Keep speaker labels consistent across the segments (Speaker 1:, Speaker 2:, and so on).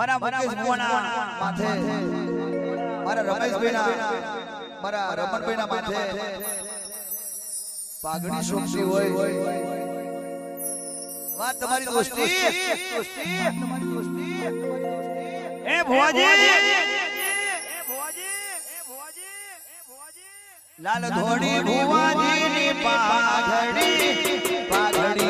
Speaker 1: મારા મુકેશ ભુવાના માથે. મારા રમેશભાઈ ના મારા રમણભાઈ ના માથે. પાઘડી સોંપી હોય. વાત તમારી દોસ્તી.
Speaker 2: એ ભુવાજી.
Speaker 1: લાલ ધોડી ભુવાજી ની પાઘડી. પાઘડી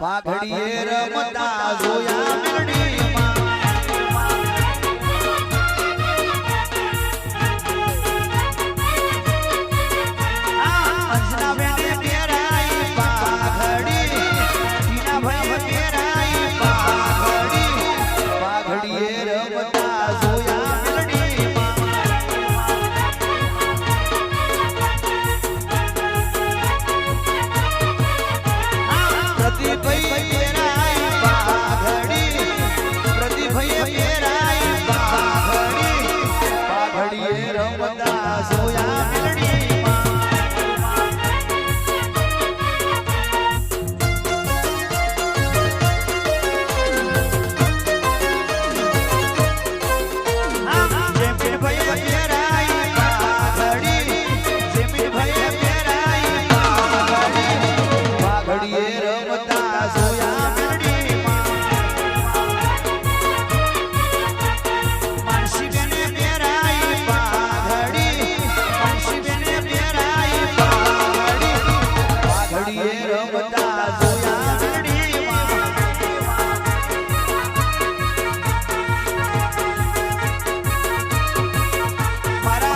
Speaker 1: પાઘડીએ રમતા જોયા મેરડી